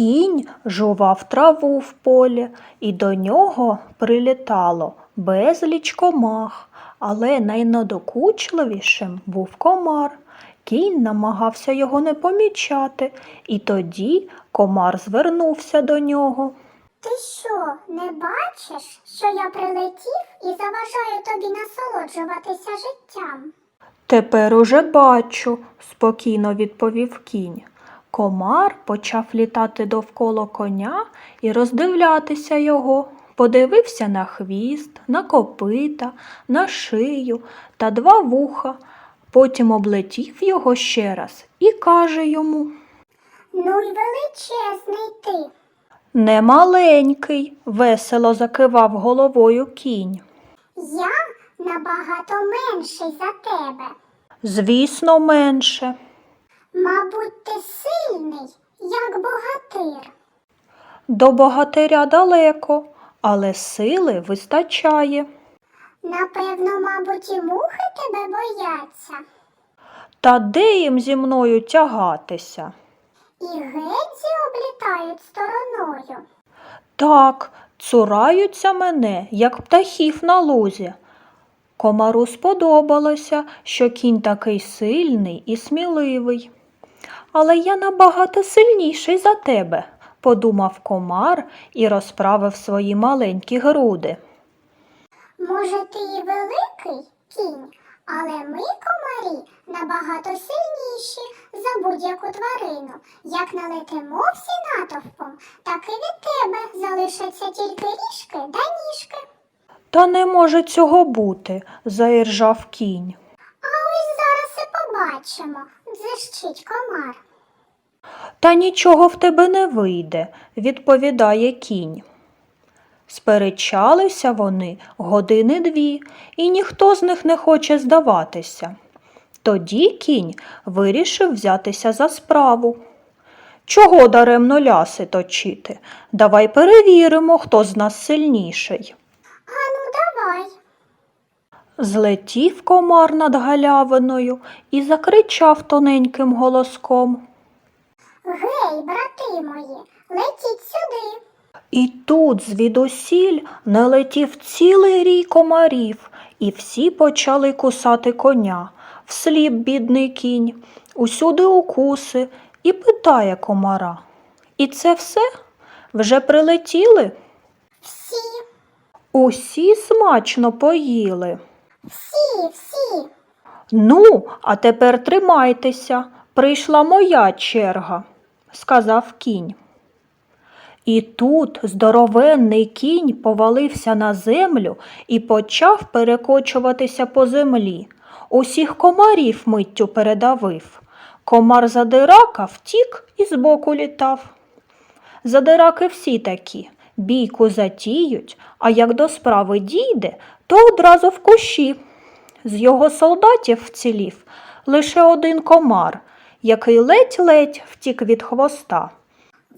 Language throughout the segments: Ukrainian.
Кінь жував траву в полі, і до нього прилітало безліч комах, але найнадокучливішим був комар. Кінь намагався його не помічати, і тоді комар звернувся до нього. Ти що, не бачиш, що я прилетів і заважаю тобі насолоджуватися життям? Тепер уже бачу, спокійно відповів кінь. Комар почав літати довкола коня і роздивлятися його. Подивився на хвіст, на копита, на шию та два вуха. Потім облетів його ще раз і каже йому Ну й величезний ти. Не маленький, весело закивав головою кінь. Я набагато менший за тебе. Звісно, менше. Мабуть, ти сильний, як богатир. До богатиря далеко, але сили вистачає. Напевно, мабуть, і мухи тебе бояться. Та де їм зі мною тягатися? І гетзі облітають стороною. Так, цураються мене, як птахів на лузі. Комару сподобалося, що кінь такий сильний і сміливий. Але я набагато сильніший за тебе, подумав комар і розправив свої маленькі груди. Може, ти і великий кінь, але ми, комарі, набагато сильніші за будь-яку тварину. Як налетимо всі натовпом, так і від тебе залишаться тільки ріжки да ніжки. Та не може цього бути, заіржав кінь. А ось зараз і побачимо, дзищить комар. Та нічого в тебе не вийде, відповідає кінь. Сперечалися вони години дві, і ніхто з них не хоче здаватися. Тоді кінь вирішив взятися за справу. Чого даремно ляси точити? Давай перевіримо, хто з нас сильніший. Злетів комар над галявиною і закричав тоненьким голоском. Гей, брати мої, летіть сюди. І тут звідусіль налетів цілий рій комарів, і всі почали кусати коня. Всліп бідний кінь, усюди укуси, і питає комара. І це все? Вже прилетіли? Всі, Усі смачно поїли. Всі. Ну, а тепер тримайтеся, прийшла моя черга, сказав кінь. І тут здоровенний кінь повалився на землю і почав перекочуватися по землі. Усіх комарів миттю передавив. Комар задирака втік і збоку літав. Задираки всі такі, бійку затіють, а як до справи дійде, то одразу в кущі. З його солдатів вцілів лише один комар, який ледь-ледь втік від хвоста.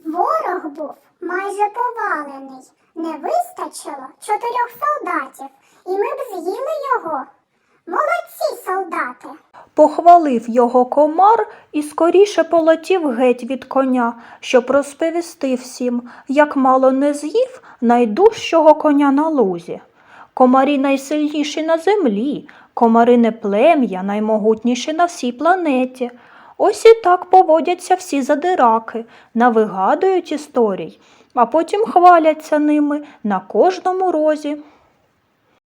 Ворог був майже повалений. Не вистачило чотирьох солдатів, і ми б з'їли його. Молодці, солдати! Похвалив його комар і скоріше полетів геть від коня, щоб розповісти всім, як мало не з'їв найдужчого коня на лузі. Комарі найсильніші на землі, комарине плем'я наймогутніші на всій планеті. Ось і так поводяться всі задираки, навигадують історій, а потім хваляться ними на кожному розі.